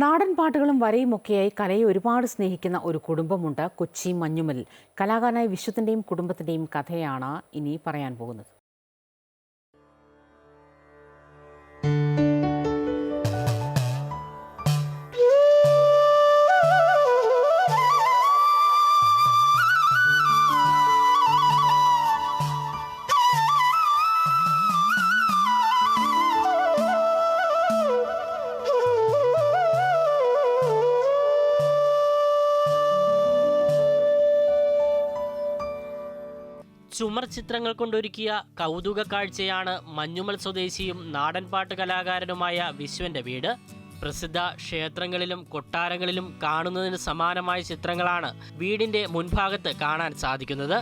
നാടൻ പാട്ടുകളും വരയുമൊക്കെയായി കലയെ ഒരുപാട് സ്നേഹിക്കുന്ന ഒരു കുടുംബമുണ്ട് കൊച്ചി മഞ്ഞുമൽ. കലാകാരനായ വിശ്വത്തിന്റെയും കുടുംബത്തിന്റെയും കഥയാണ് ഇനി പറയാൻ പോകുന്നത്. ചുമർ ചിത്രങ്ങൾ കൊണ്ടൊരുക്കിയ കൗതുക കാഴ്ചയാണ് മഞ്ഞുമൽ സ്വദേശിയും നാടൻപാട്ട് കലാകാരനുമായ വിശ്വന്റെ വീട്. പ്രസിദ്ധ ക്ഷേത്രങ്ങളിലും കൊട്ടാരങ്ങളിലും കാണുന്നതിന് സമാനമായ ചിത്രങ്ങളാണ് വീടിന്റെ മുൻഭാഗത്ത് കാണാൻ സാധിക്കുന്നത്.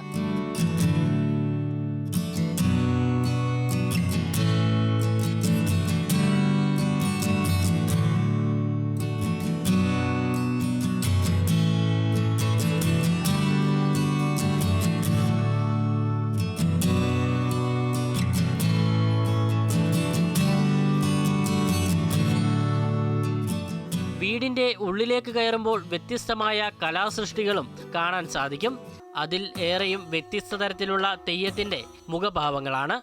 വീടിന്റെ ഉള്ളിലേക്ക് കയറുമ്പോൾ വ്യത്യസ്തമായ കലാസൃഷ്ടികളും കാണാൻ സാധിക്കും. അതിൽ ഏറെയും വ്യത്യസ്ത തരത്തിലുള്ള തെയ്യത്തിന്റെ മുഖഭാവങ്ങളാണ്.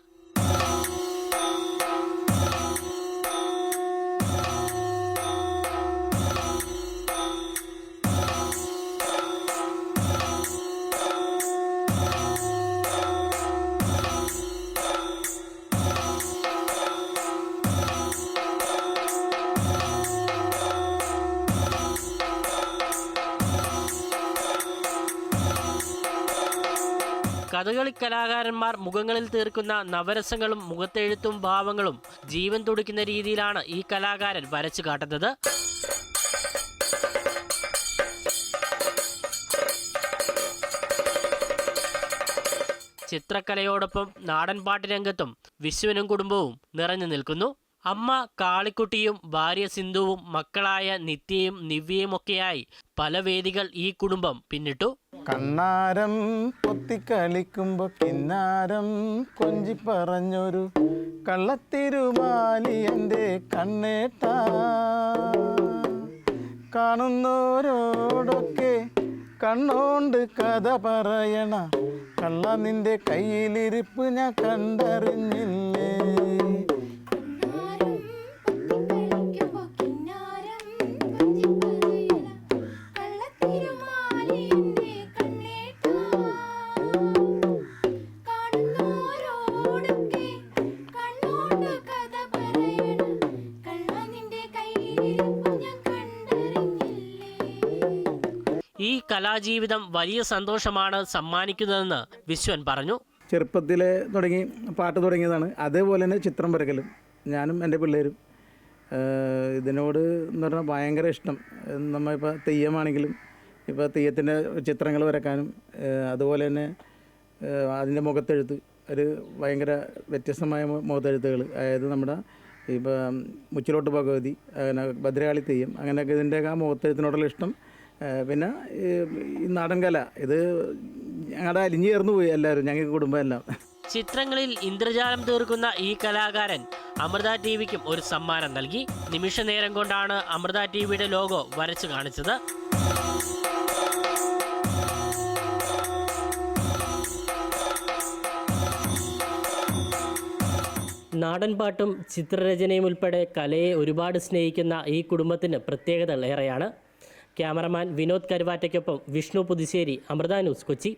കഥകളി കലാകാരന്മാർ മുഖങ്ങളിൽ തീർക്കുന്ന നവരസങ്ങളും മുഖത്തെഴുത്തും ഭാവങ്ങളും ജീവൻ തുടിക്കുന്ന രീതിയിലാണ് ഈ കലാകാരൻ വരച്ചു കാട്ടുന്നത്. ചിത്രകലയോടൊപ്പം നാടൻപാട്ട് രംഗത്തും വിശ്വനും കുടുംബവും നിറഞ്ഞു നിൽക്കുന്നു. അമ്മ കാളിക്കുട്ടിയും ഭാര്യ സിന്ധുവും മക്കളായ നിത്യയും നിവ്യയും ഒക്കെയായി പല വേദികൾ ഈ കുടുംബം പിന്നിട്ടു. കണ്ണാരം പൊത്തിക്കളിക്കുമ്പോ കിന്നാരം കൊഞ്ചി പറഞ്ഞൊരു കള്ളത്തിരുമാലി എന്റെ കണ്ണേട്ട. കാണുന്നോരോടൊക്കെ കണ്ണോണ്ട് കഥ പറയണ കള്ള നിന്റെ കയ്യിലിരിപ്പ് ഞാൻ കണ്ടറിഞ്ഞില്ലേ? ഈ കലാജീവിതം വലിയ സന്തോഷമാണ് സമ്മാനിക്കുന്നതെന്ന് വിശ്വൻ പറഞ്ഞു. ചെറുപ്പത്തിലെ തുടങ്ങി പാട്ട് തുടങ്ങിയതാണ്. അതേപോലെ തന്നെ ചിത്രം വരക്കലും. ഞാനും എന്റെ പിള്ളേരും ഇതിനോട് എന്ന് പറഞ്ഞാൽ ഭയങ്കര ഇഷ്ടം. നമ്മൾ ഇപ്പോൾ തെയ്യമാണെങ്കിലും ഇപ്പോൾ തെയ്യത്തിന്റെ ചിത്രങ്ങൾ വരക്കാനും അതുപോലെ തന്നെ അതിന്റെ മുഖത്തെഴുത്ത് ഒരു ഭയങ്കര വ്യത്യസ്തമായ മുഖത്തെഴുത്തുകൾ അതായത് നമ്മുടെ ഇപ്പം മുച്ചിലോട്ട് ഭഗവതി അങ്ങനെ ഭദ്രകാളി തെയ്യം അങ്ങനെയൊക്കെ ഇതിന്റെയൊക്കെ ആ മുഖത്തെഴുത്തിനോടുള്ള ഇഷ്ടം പിന്നെ ഈ നാടൻ കല. ഇത് ഞങ്ങളുടെ അലിഞ്ഞു ചേർന്ന് പോയി എല്ലാവരും ഞങ്ങൾക്ക് കുടുംബം എല്ലാം. ചിത്രങ്ങളിൽ ഇന്ദ്രജാലം തീർക്കുന്ന ഈ കലാകാരൻ അമൃത ടി വിക്കും ഒരു സമ്മാനം നൽകി. നിമിഷ നേരം കൊണ്ടാണ് അമൃത ടി വിയുടെ ലോഗോ വരച്ചു കാണിച്ചത്. നാടൻപാട്ടും ചിത്രരചനയും ഉൾപ്പെടെ കലയെ ഒരുപാട് സ്നേഹിക്കുന്ന ഈ കുടുംബത്തിന് പ്രത്യേകതകൾ ഏറെയാണ്. ക്യാമറമാൻ വിനോദ് കരുവാറ്റയ്ക്കൊപ്പം വിഷ്ണു പുതുശ്ശേരി അമൃത ന്യൂസ് കൊച്ചി.